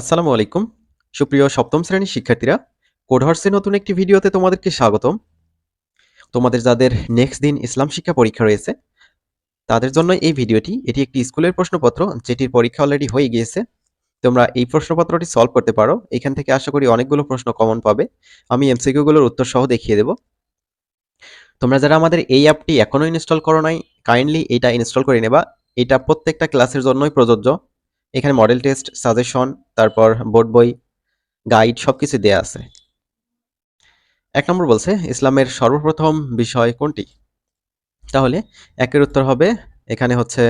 আসসালামু আলাইকুম। সুপ্রিয় সপ্তম শ্রেণির শিক্ষার্থীরা কোডহর্সের নতুন একটি ভিডিওতে তোমাদেরকে স্বাগতম। তোমাদের যাদের নেক্সট দিন ইসলাম শিক্ষা পরীক্ষা রয়েছে, তাদের জন্য এই ভিডিওটি, এটি একটি স্কুলের প্রশ্নপত্র, যেটির পরীক্ষা অলরেডি হয়ে গিয়েছে। তোমরা এই প্রশ্নপত্রটি সলভ করতে পারো। এখান থেকে আশা করি অনেকগুলো প্রশ্ন কমন পাবে। আমি এমসিকিউগুলোর উত্তর সহ দেখিয়ে দেব। তোমরা যারা আমাদের এই অ্যাপটি এখনও ইনস্টল করো নাই কাইন্ডলি এটা ইনস্টল করে নেবা। এটা প্রত্যেকটা ক্লাসের জন্যই প্রযোজ্য। এখানে মডেল টেস্ট সাজেশন তারপর বোর্ড বই গাইড সবকিছু দেয়া আছে। এক নম্বর বলছে, ইসলামের সর্বপ্রথম বিষয় কোনটি? তাহলে একের উত্তর হবে, এখানে হচ্ছে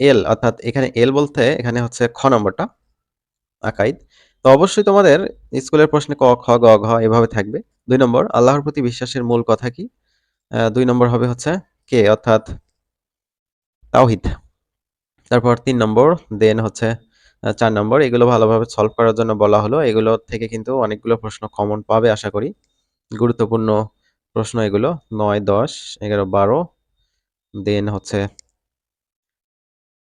এল অর্থাৎ এখানে এল বলতে এখানে হচ্ছে খ নম্বরটা, আকাইদ। তো অবশ্যই তোমাদের স্কুলের প্রশ্নে ক, খ, গ, ঘ এভাবে থাকবে। দুই নম্বর, আল্লাহর প্রতি বিশ্বাসের মূল কথা কি? দুই নম্বর হবে হচ্ছে কে, অর্থাৎ তাওহিদ। তারপর তিন নম্বর দেন হচ্ছে চার নম্বর। এগুলো ভালোভাবে সলভ করার জন্য বলা হলো। এগুলো থেকে কিন্তু অনেকগুলো প্রশ্ন কমন পাবে আশা করি। গুরুত্বপূর্ণ প্রশ্ন এগুলো। নয়, দশ, এগারো, বারো দেন হচ্ছে,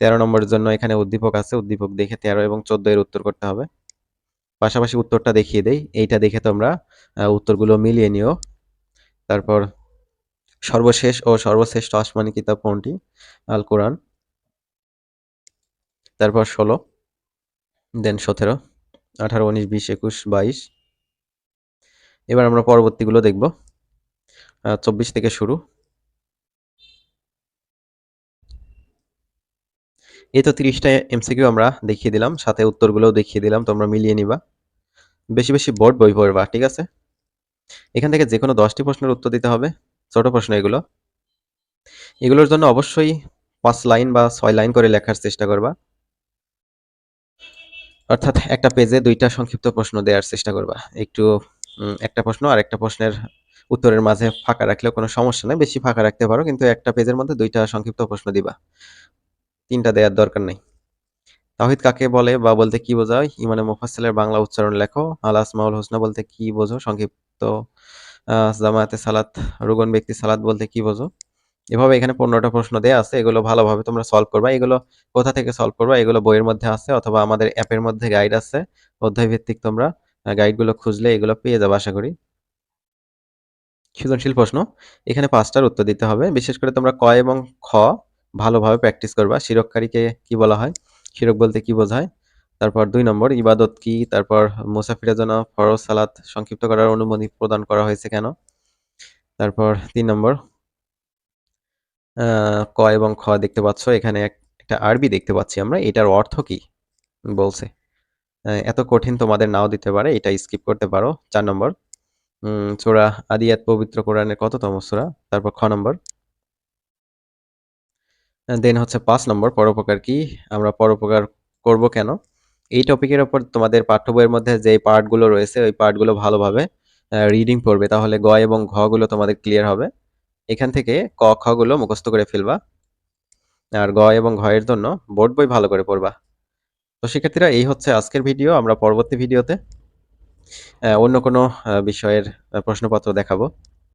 তেরো নম্বরের জন্য এখানে উদ্দীপক আছে। উদ্দীপক দেখে তেরো এবং চোদ্দ এর উত্তর করতে হবে। পাশাপাশি উত্তরটা দেখিয়ে দেই। এইটা দেখে তোমরা উত্তরগুলো মিলিয়ে নিও। তারপর সর্বশেষ ও সর্বশ্রেষ্ঠ আসমানি কিতাব কোনটি? আল কোরআন তারপর ষোলো দেন সতেরো, আঠারো, উনিশ, বিশ, একুশ, বাইশ। এবার আমরা পরবর্তীগুলো দেখব। চব্বিশ থেকে শুরু। এই তো তিরিশটা এমসিকিউ আমরা দেখিয়ে দিলাম, সাথে উত্তরগুলোও দেখিয়ে দিলাম তোমরা মিলিয়ে নিবা। বেশি বেশি বোর্ড বই পড়বা, ঠিক আছে? এখান থেকে যে কোনো দশটি প্রশ্নের উত্তর দিতে হবে, ছোট প্রশ্ন এগুলো। এগুলোর জন্য অবশ্যই পাঁচ লাইন বা ছয় লাইন করে লেখার চেষ্টা করবা। অর্থাৎ একটা পেজে দুইটা সংক্ষিপ্ত প্রশ্ন দেওয়ার চেষ্টা করবা। একটু একটা প্রশ্ন আর একটা প্রশ্নের উত্তরের মাঝে ফাঁকা রাখলেও কোনো সমস্যা নেই, বেশি ফাঁকা রাখতে পারো, কিন্তু একটা পেজের মধ্যে দুইটা সংক্ষিপ্ত প্রশ্ন দিবা। তিনটা দেওয়ার দরকার নেই। তাহিদ কাকে বলে বা বলতে কি বোঝায়? ইমানে মুফাসসালের বাংলা উচ্চারণ লেখো। আল আসমাউল হোসনা বলতে কি বোঝো? সংক্ষিপ্ত জামায়াতে সালাত, রুগন ব্যক্তি সালাত বলতে কি বোঝো? এভাবে এখানে পনেরোটা প্রশ্ন দেওয়া আছে, এগুলো ভালোভাবে তোমরা সলভ করবা। এগুলো কোথা থেকে সলভ করবা? এগুলো বইয়ের মধ্যে আছে অথবা আমাদের অ্যাপের মধ্যে গাইড আছে। অধ্যায় ভিত্তিক তোমরা গাইডগুলো খুঁজলে এগুলো পেয়ে যাবে আশা করি। সৃজনশীল প্রশ্ন, এখানে পাঁচটার উত্তর দিতে হবে। বিশেষ করে তোমরা ক এবং খ ভালোভাবে প্র্যাকটিস করবা। শিরককারীকে কি বলা হয়? শিরক বলতে কি বোঝায়? তারপর দুই নম্বর, ইবাদত কি? তারপর মুসাফিরের জন্য ফরজ সালাত সংক্ষিপ্ত করার অনুমতি প্রদান করা হয়েছে কেন? তারপর তিন নম্বর ক এবং খ দেখতে পাচ্ছ। এখানে একটা আরবি দেখতে পাচ্ছি আমরা। এটার অর্থ কি? বলছে। এত কঠিন তোমাদের নাও দিতে পারে, এটা স্কিপ করতে পারো। চার নম্বর। চোরা আদিয়াত পবিত্র কোরআনের কততম সুরা? তারপর খ নম্বর। দেন হচ্ছে পাঁচ নম্বর, পরোপকার কি? আমরা পরোপকার করব কেন? এই টপিকের ওপর তোমাদের পাঠ্য বইয়ের মধ্যে যে পার্টগুলো রয়েছে, ওই পার্টগুলো ভালোভাবে রিডিং পড়বে। তাহলে গ এবং ঘ গুলো তোমাদের ক্লিয়ার হবে। এখান থেকে ক খ গুলো মুখস্থ করে ফেলবা। আর গ এবং ঘ এর জন্য বোর্ড বই ভালো করে পড়বা। তো শিক্ষার্থীরা এই হচ্ছে আজকের ভিডিও, আমরা পরবর্তী ভিডিওতে অন্য কোনো বিষয়ের প্রশ্নপত্র দেখাবো।